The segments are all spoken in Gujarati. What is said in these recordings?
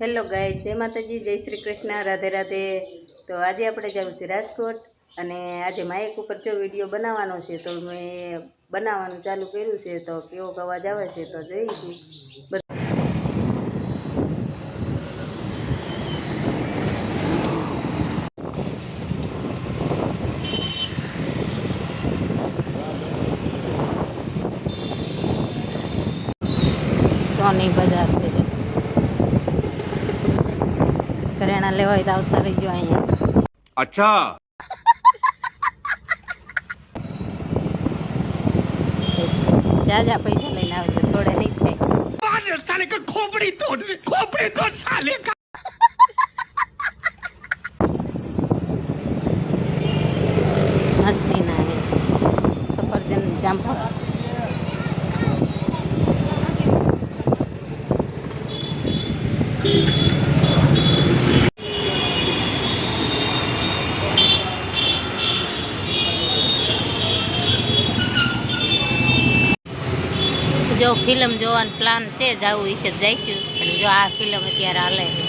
હેલો ગાય જય માતાજી, જય શ્રી કૃષ્ણ, રાધે રાધે. તો આજે આપણે જવું છે રાજકોટ અને આજે માઇક ઉપર જો વીડિયો બનાવવાનો છે તો મેં બનાવવાનું ચાલુ કર્યું છે તો કેવો અવાજ આવે છે તો જોઈશું. સોની બજાર ના લેવા હોય તો આવતા રહીજો અહીંયા. અચ્છા. જાજા પૈસા લઈને આવજો થોડે નહીં થાય. સાલે કે ખોપડી તોડ ખોપડી તોડ સાલે મસ્તી ના સફરજન જામફળ. જો ફિલ્મ જોવાનો પ્લાન છે, જવું વિશે જઈશું પણ જો આ ફિલ્મ અત્યારે હાલે છે.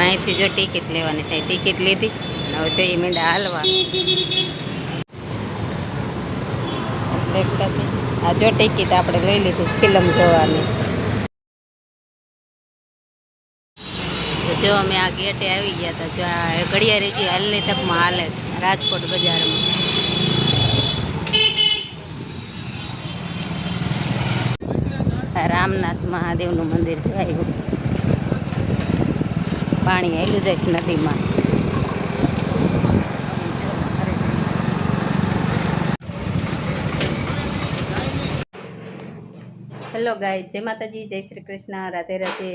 અહીંથી જો ટિકિટ લેવાની છે ટિકિટ લીધી હવે જોઈએ મીંડા હાલવા. આ જો ટિકિટ આપણે લઈ લીધી ફિલ્મ જોવાની. જો અમે આ ગેટે આવી ગયા હતા, જો આ ઘડિયાળી જે હાલની તકમાં હાલે છે, રાજકોટ બજારમાં. રામનાથ મહાદેવનું મંદિર છે આવ્યું પાણી આવેલું જાય છે નદીમાં. હેલો ગાય જય માતાજી, જય શ્રી કૃષ્ણ, રાધે રાધે.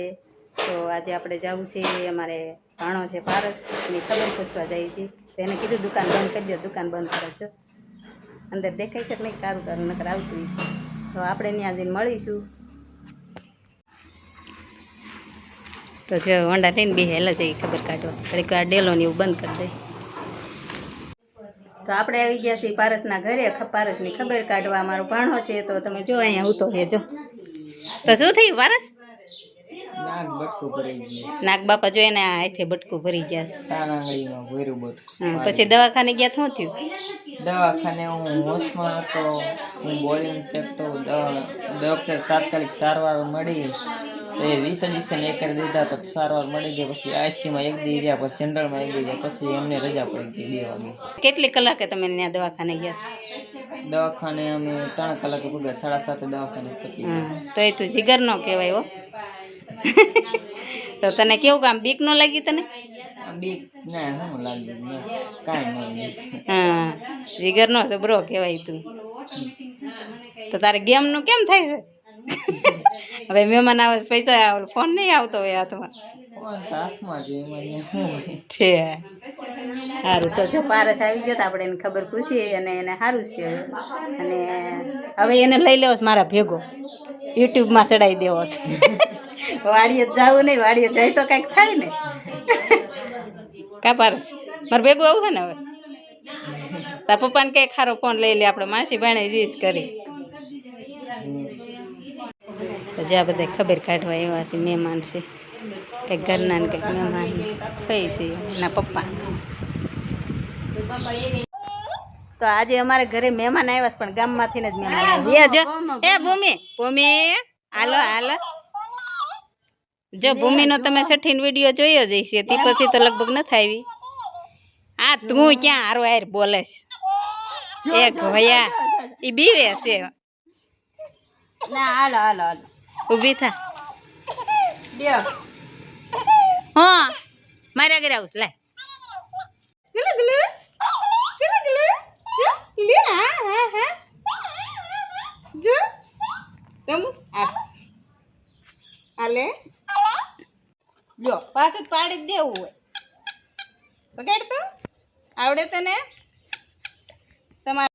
તો આજે આપણે જવું છે અમારે ભાણો છે પારસની ખબર પૂછવા જાય છે. તો એને કીધું, દુકાન બંધ કરી દો દુકાન બંધ કરો છો અંદર દેખાય છે કે નહીં કારું કારું નકર આવતું હશે. તો આપણે ત્યાં જઈને મળીશું. તો જો હોન્ડા લઈને બે હેલા જઈએ ખબર કાઢવા. ઘડીક આ ડેલો ને એવું બંધ કરી દે. તો આપણે આવી ગયા છીએ પારસના ઘરે પારસની ખબર કાઢવા. અમારો ભાણો છે, તો તમે જો અહીંયા ઉતો રહેજો. તો શું થયું, પારસ નાક બટકું ભરાઈ ગયું નાગ બાપા જો એને હાથે બટકું ભરી ગયા. પછી દવાખાને ગયા શું થયું? દવાખાને હું હોશમાં હતો હું બોલિંગ ફેંકતો ડૉક્ટર તાત્કાલિક સારવાર મળી. તો એ વીસ દિવસે એક કરી દીધા તો સારવાર મળી ગઈ પછી આઈસીયુમાં એક દી રહ્યા પછી જનરલમાં એક દી રહ્યા પછી એમને રજા પડી ગઈ બે વાગે. કેટલી કલાકે તમે ત્યાં દવાખાને ગયા? દવાખાને અમે ત્રણ કલાકે પૂગ્યા સાડા સાતે દવાખાને. તો એ તું જીગર નો કહેવાય હો. તો તને કેવું કામ? બીક નો લાગી તને? બીક? ના હું લાગી કાંઈ હા. જીગર નો જબરો કહેવાય તું. તો તારે ગેમનું કેમ થાય છે? હવે મહેમાન આવે પૈસા પૈસા ફોન નહીં આવતો હોય હાથમાં. ફોન તો હાથમાં જ એમાં શું છે. સારું તો જો પારસ આવી ગયો તો આપણે એને ખબર પૂછીએ અને એને સારું છે. અને હવે એને લઈ લેવો મારા ભેગો. યુટ્યુબમાં ચડાવી દેવો છે. વાડીએ જવું નહીં વાડીએ જાય તો કાંઈક થાય ને. કા પારસ. મારે ભેગું આવું ને હવે? તાર પપ્પાને કઈ ખારો ફોન લઈ લે આપણે માસી ભાણે જ કરી. આ બધા ખબર કાઢવા એવા છે મહેમાન છે. કંઈક ઘરના ને કંઈક મહેમાન કઈ છે એના પપ્પા. તો આજે અમારે ઘરે મહેમાન આવ્યા છે પણ ગામમાંથી ને જ મહેમાન આવ્યા જો એ ભૂમિ ભૂમિ હાલો હાલો. જો ભૂમિનો તમે છઠ્ઠીનો વીડિયો જોયો જ હશે તે પછી તો લગભગ નથી આવી. આ તું ક્યાં હારો હાર બોલે છે? એ ભયા ઈ બીવે છે. ના હાલો હાલો હાલો. ઊભી થા. હા મારા ઘરે આવું લાય. જો રમુસ આ આલે. લ્યો પાછું જ પાડી જ દેવું હોય. પકડ તો. આવડે તને? તમારે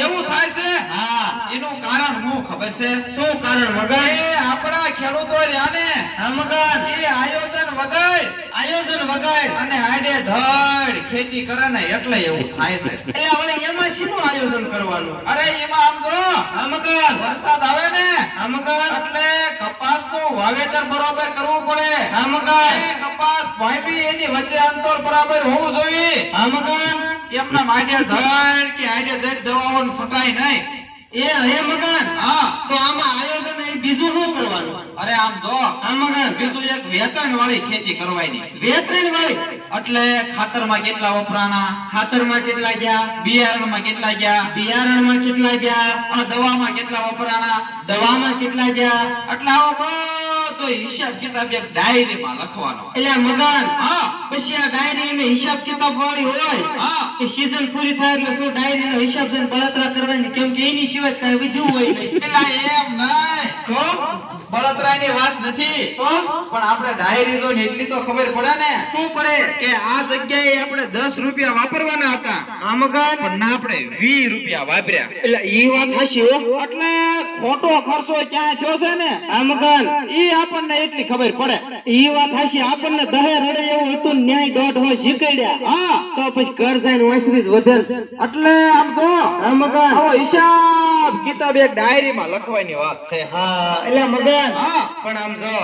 એવું થાય છે? એનું ખબર છે? શું કારણ વગર? એ આપણા ખેડૂતો રહ્યા ને એ આયોજન વગર. આયોજન વગર. અને હાડે ધડ ખેતી કરે ને એટલે એવું થાય છે. એટલે આપણે એમાં શીનું આયોજન કરવાનું? અરે એમાં આમ જો આમગન વરસાદ આવે ને આમગન એટલે કપાસનું વાવેતર બરોબર કરવું પડે. એ કપાસ ભાઈ એની વચ્ચે અંતર બરાબર હોવું જોઈએ. આમગન એમના માટે ધડ કે આડે ધડ દવાઓ સટાય નહીં. એ હે મગન! હા. તો આમાં આયોજન એ બીજું શું કરવાનું? અરે આમ જો. આમગન બીજું એક વેતન વાળી ખેતી કરવાની. વેતન વાળી એટલે ખાતરમાં કેટલા વપરાણા? ખાતરમાં કેટલા ગયા? બિયારણમાં કેટલા ગયા? બિયારણમાં કેટલા ગયા? દવામાં કેટલા વપરાણા? દવામાં કેટલા ગયા? એટલે આવો બધો હિસાબ કિતાબ એક ડાયરીમાં લખવાનો એટલે મગન હા. પછી આ ડાયરી માં હિસાબ કિતાબ વાળી હોય હા. કે સીઝન પૂરી થાય એટલે શું ડાયરી નો હિસાબ છે બળતરા કરવાની? કેમ કે એની સિવાય કઈ વધ્યું હોય નહીં. પેલા એમ નહીં. તો? બળતરાની વાત નથી. પણ આપણે ડાયરી જો એટલી તો ખબર પડે ને. શું પડે? કે આ જગ્યાએ આપણે 10 રૂપિયા વાપરવાના હતા. આ પણ ના આપણે 20 રૂપિયા વાપર્યા. એટલે ઈ વાત હશે એટલે ખોટો ખર્ચો ક્યાં થયો છે ને? આ ઈ આપણને એટલી ખબર પડે. ઈ વાત હશે આપણને દહે રડે એવું હતું ન્યાય દોઢ હોય શીખડ્યા હા. તો પછી ઘર જઈને વાંસરી જ વધારે. એટલે આમ જો. આ મગન આવો હિસાબ કિતાબ એક ડાયરીમાં લખવાની વાત છે. હા એટલે મગન? પણ આમ જો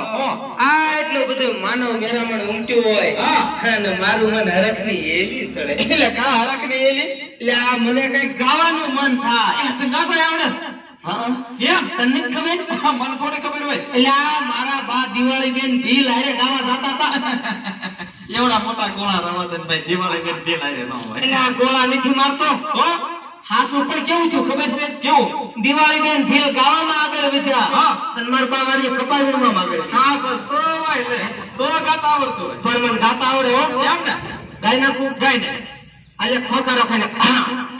આ એટલું બધું માનવ મેરામણ ઉમટ્યું હોય અને મારું મન હરખની એલી સડે એટલે કા હરખની એલી? એટલે આ મને કંઈક ગાવાનું મન થાય. એ તને ગાતા આવડે. હા. એમ તને ખબર? મને થોડી ખબર હોય. એટલે મારા બા દિવાળી બેન ભીલ હારે ગાવા જતા હતા એવડા મોટા ગોળા રમાદનભાઈ દિવાળી બેન દિલ આયે ન હોય. એટલે આ ગોળા નથી મારતો હાસુ પણ કેવું છું ખબર છે? કેવું? દિવાળી બેન ભીલ ગાવામાં આગળ વધ્યા. હા. અને મારા બા વાળી કપાળ વીણવામાં આગળ હા બસ તો લે. તો ગાતા આવડતું હોય. પણ મને ગાતા આવડે હો. એમ ને? ગાઈ નાખું? ગાય ને. આજે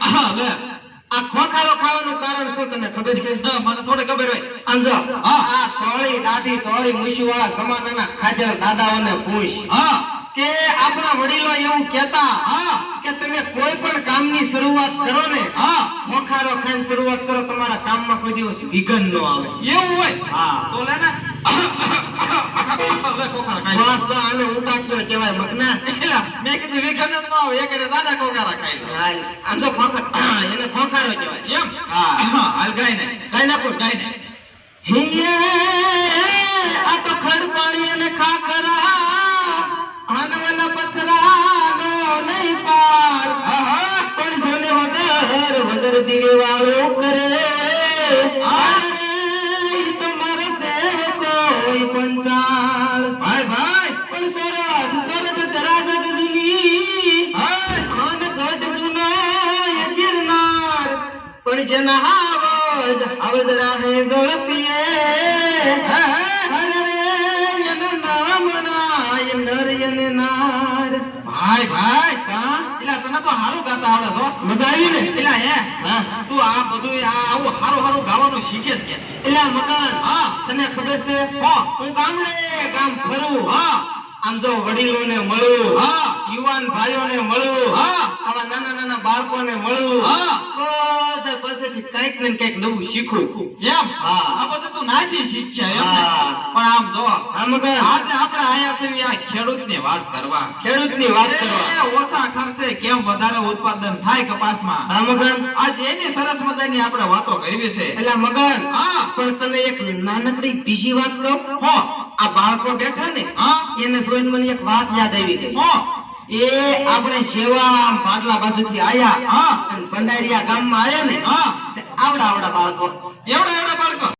હા લે. આ ખોખારો ખાવાનું કારણ શું તને ખબર છે? મને થોડી ખબર હોય. આમ જો આ તોળી દાઢી તોળી મુશી વાળા સમાનાના ખાજર દાદાઓને પૂછ. હા. કે આપણા વડીલો એવું કહેતા હા કે તમે કોઈ પણ કામની શરૂઆત કરો ને હા મોખારો ખાઈને શરૂઆત કરો તમારા કામમાં કોઈ દિવસ વિઘન ન આવે. એવું હોય? હા. તો લે ને લે કોકારા ખાઈ લે. બસ બસ આને ઉટાટ્યો કહેવાય મગના. એલા, મેં કીધું વિઘન ન આવે એક દાદા કોકારા ખાઈ હાલ. આમ જો ખોખર એને ખોખારો કહેવાય. એમ? હા. હાલ ગાય ને નાખો ગાય ને. હિયે આ તો ખડ પાણી અને ખાખરા વગર દીવે વાળો કરે અરે ઈ તો મારો દેવ કોઈ પંચાલ ભાઈ ભાઈ. પણ સરદ સરદ દરાજ ગજની હાય. ખાન ગઢ જૂનો એ ગિરનાર. પણ જેના હાવજ આવજડા હે ઝડપીએ અરે રે એના નામ ના એ નર નાર. ભાઈ ભાઈ. તો હારું ગાતા આવડે છો મજા આવી ને એલા હે તું આ બધું આ આવું હારું હારું ગાવાનું શીખે છે કે છે એટલે મકાન હા. તને ખબર છે હા. હું ગામડે ગામ ફરું હા આમ જો વડીલોને મળું હા. યુવાન ભાઈઓને મળું હા. આવા નાના નાના બાળકોને મળું હા. પાસેથી કંઈક ને કંઈક નવું શીખું. એમ? હા. આ બધું તું નાજી શીખ્યા એમ પણ આમ જો આજે આપણે આયા છે આ ખેડૂતની વાત કરવા. ખેડૂતની વાત કરવા. ઓછા ખર્ચે કેમ વધારે ઉત્પાદન થાય કપાસમાં? આ મગન. આજે એની સરસ મજાની આપણે વાતો કરવી છે. એટલે મગન હા. પણ તને એક નાનકડી બીજી વાત કહું? હો. આ બાળકો બેઠા ને હા. એને જોઈને મને એક વાત યાદ આવી ગઈ. હો. એ આપણે સેવા પાટલા પાસેથી આયા, હા. ભંડારીયા ગામમાં આયા ને, હા આવડા આવડા બાળકો એવડા એવડા